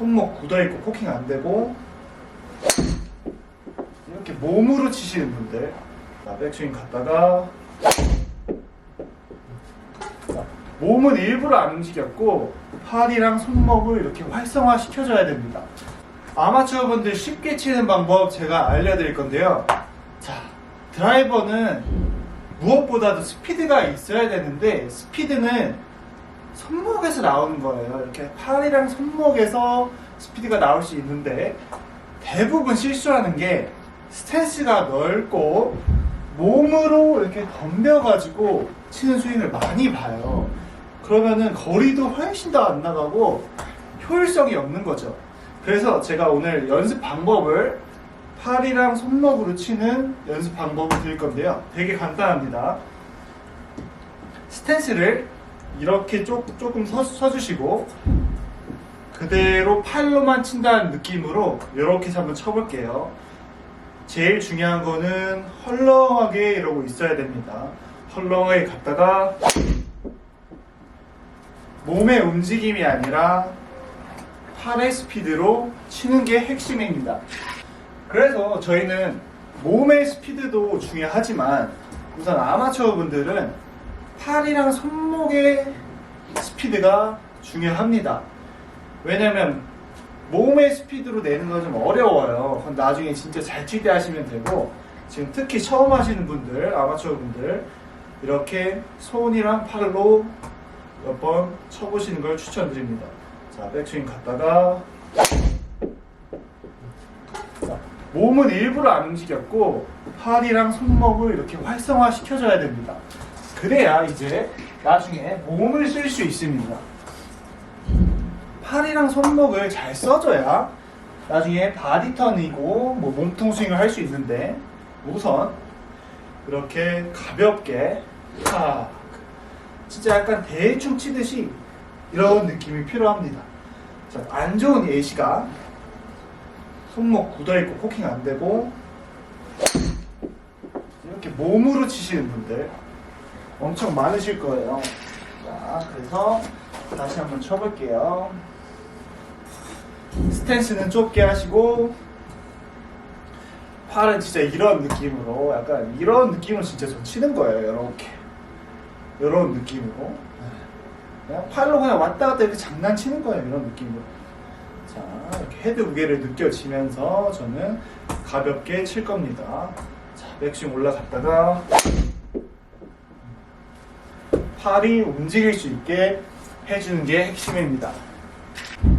손목 굳어있고 코킹 안 되고 이렇게 몸으로 치시는 분들. 자, 백스윙 갔다가 자, 몸은 일부러 안 움직였고 팔이랑 손목을 이렇게 활성화 시켜줘야 됩니다. 아마추어 분들 쉽게 치는 방법 제가 알려드릴 건데요. 자 드라이버는 무엇보다도 스피드가 있어야 되는데 스피드는 손목에서 나오는 거예요. 이렇게 팔이랑 손목에서 스피드가 나올 수 있는데 대부분 실수하는 게 스탠스가 넓고 몸으로 이렇게 덤벼가지고 치는 스윙을 많이 봐요. 그러면은 거리도 훨씬 더 안 나가고 효율성이 없는 거죠. 그래서 제가 오늘 연습 방법을 팔이랑 손목으로 치는 연습 방법을 드릴 건데요. 되게 간단합니다. 스탠스를 이렇게 조, 조금 서, 서주시고 그대로 팔로만 친다는 느낌으로 이렇게 해서 한번 쳐볼게요. 제일 중요한 거는 헐렁하게 이러고 있어야 됩니다. 헐렁하게 갔다가 몸의 움직임이 아니라 팔의 스피드로 치는 게 핵심입니다. 그래서 저희는 몸의 스피드도 중요하지만 우선 아마추어 분들은 팔이랑 손목의 스피드가 중요합니다. 왜냐면 몸의 스피드로 내는 건 좀 어려워요. 그건 나중에 진짜 잘 칠 때 하시면 되고 지금 특히 처음 하시는 분들, 아마추어 분들 이렇게 손이랑 팔로 몇 번 쳐보시는 걸 추천드립니다. 자, 백스윙 갔다가 자, 몸은 일부러 안 움직였고 팔이랑 손목을 이렇게 활성화 시켜줘야 됩니다. 그래야 이제 나중에 몸을 쓸 수 있습니다. 팔이랑 손목을 잘 써줘야 나중에 바디턴이고 뭐 몸통 스윙을 할 수 있는데 우선 이렇게 가볍게 탁 진짜 약간 대충 치듯이 이런 느낌이 필요합니다. 자, 안 좋은 예시가 손목 굳어있고 코킹 안 되고 이렇게 몸으로 치시는 분들 엄청 많으실 거예요. 자, 그래서 다시 한번 쳐볼게요. 스탠스는 좁게 하시고 팔은 진짜 이런 느낌으로 약간 이런 느낌으로 진짜 좀 치는 거예요. 이렇게 이런 느낌으로 그냥 팔로 그냥 왔다 갔다 이렇게 장난치는 거예요. 이런 느낌으로. 자, 이렇게 헤드 무게를 느껴지면서 저는 가볍게 칠 겁니다. 자, 백스윙 올라갔다가 팔이 움직일 수 있게 해주는 게 핵심입니다.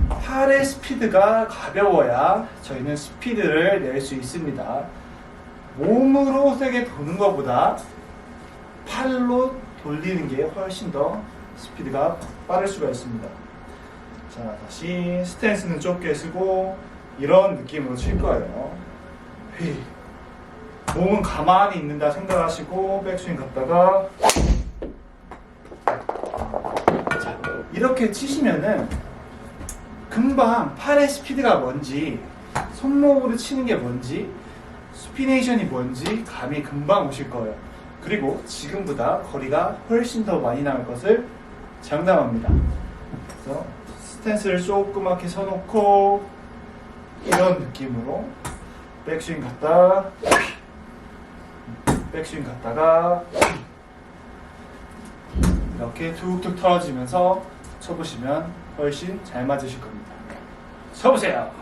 팔의 스피드가 가벼워야 저희는 스피드를 낼 수 있습니다. 몸으로 세게 도는 것보다 팔로 돌리는 게 훨씬 더 스피드가 빠를 수가 있습니다. 자, 다시 스탠스는 좁게 쓰고 이런 느낌으로 칠 거예요. 휘. 몸은 가만히 있는다 생각하시고 백스윙 갔다가 이렇게 치시면은 금방 팔의 스피드가 뭔지 손목으로 치는 게 뭔지 스피네이션이 뭔지 감이 금방 오실 거예요. 그리고 지금보다 거리가 훨씬 더 많이 나올 것을 장담합니다. 그래서 스탠스를 조그맣게 서놓고 이런 느낌으로 백스윙 갔다 백스윙 갔다가 이렇게 툭툭 털어지면서 쳐보시면 훨씬 잘 맞으실 겁니다. 쳐보세요.